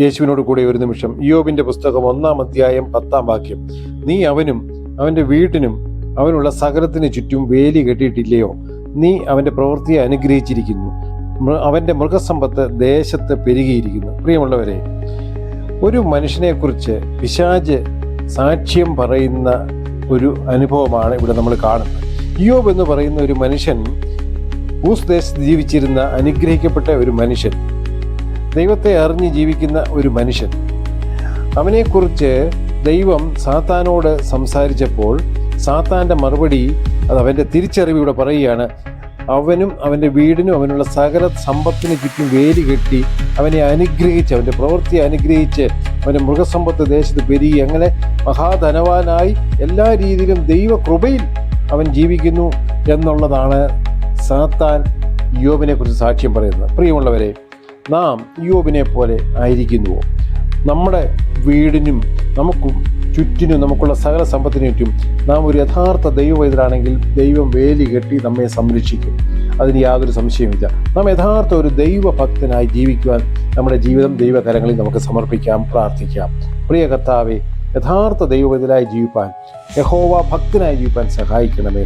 യേശുവിനോട് കൂടി ഒരു നിമിഷം. യോബിന്റെ പുസ്തകം ഒന്നാം അധ്യായം പത്താം വാക്യം. നീ അവനും അവന്റെ വീട്ടിനും അവനുള്ള സകലത്തിന് ചുറ്റും വേലി കെട്ടിയിട്ടില്ലയോ? നീ അവന്റെ പ്രവൃത്തിയെ അനുഗ്രഹിച്ചിരിക്കുന്നു. അവന്റെ മൃഗസമ്പത്ത് ദേശത്ത് പെരുകിയിരിക്കുന്നു. പ്രിയമുള്ളവരെ ഒരു മനുഷ്യനെക്കുറിച്ച് പിശാജ് സാക്ഷ്യം പറയുന്ന ഒരു അനുഭവമാണ് ഇവിടെ നമ്മൾ കാണുന്നത്. യോബ് എന്ന് പറയുന്ന ഒരു മനുഷ്യൻ ഊസ് ദേശത്ത് ജീവിച്ചിരുന്ന അനുഗ്രഹിക്കപ്പെട്ട ഒരു മനുഷ്യൻ. ദൈവത്തെ അറിഞ്ഞ് ജീവിക്കുന്ന ഒരു മനുഷ്യൻ. അവനെക്കുറിച്ച് ദൈവം സാത്താനോട് സംസാരിച്ചപ്പോൾ സാത്താന്റെ മറുപടി അത് അവന്റെ തിരിച്ചറിവിലൂടെ പറയുകയാണ്. അവനും അവന്റെ വീടിനും അവനുള്ള സകല സമ്പത്തിന് ചുറ്റും വേലി കെട്ടി അവനെ അനുഗ്രഹിച്ച് അവന്റെ പ്രവൃത്തി അനുഗ്രഹിച്ച് അവന്റെ മൃഗസമ്പത്ത് ദേശത്ത് പെരുകി അങ്ങനെ മഹാധനവാനായി എല്ലാ രീതിയിലും ദൈവകൃപയിൽ അവൻ ജീവിക്കുന്നു എന്നുള്ളതാണ് സാത്താൻ യോബിനെക്കുറിച്ച് സാക്ഷ്യം പറയുന്നത്. പ്രിയമുള്ളവരെ നാം യോബിനെ പോലെ ആയിരിക്കുന്നുവോ? നമ്മുടെ വീടിനും നമുക്കും ചുറ്റിനും നമുക്കുള്ള സകല സമ്പത്തിനും ചുറ്റും നാം ഒരു യഥാർത്ഥ ദൈവവൈദ്യരാണെങ്കിൽ ദൈവം വേലി കെട്ടി നമ്മെ സംരക്ഷിക്കും. അതിന് യാതൊരു സംശയമില്ല നാം യഥാർത്ഥ ഒരു ദൈവഭക്തനായി ജീവിക്കുവാൻ നമ്മുടെ ജീവിതം ദൈവകരങ്ങളിൽ നമുക്ക് സമർപ്പിക്കാം പ്രാർത്ഥിക്കാം. പ്രിയ കർത്താവെ യഥാർത്ഥ ദൈവവൈദ്യരായി ജീവിപ്പാൻ യഹോവ ഭക്തനായി ജീവിപ്പാൻ സഹായിക്കണമേ.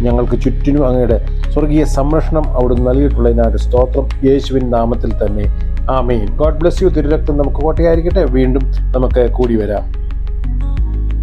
ഞങ്ങൾക്ക് ചുറ്റിനും അങ്ങയുടെ സ്വർഗീയ സംരക്ഷണം അവിടുന്ന് നൽകിയിട്ടുള്ളതിനായിട്ട് സ്തോത്രം. യേശുവിൻ നാമത്തിൽ തന്നെ. ആമേൻ. ഗോഡ് ബ്ലെസ് യു തിരുരക്തം നമുക്ക് കോട്ടയായിരിക്കട്ടെ. വീണ്ടും നമുക്ക് കൂടി വരാം.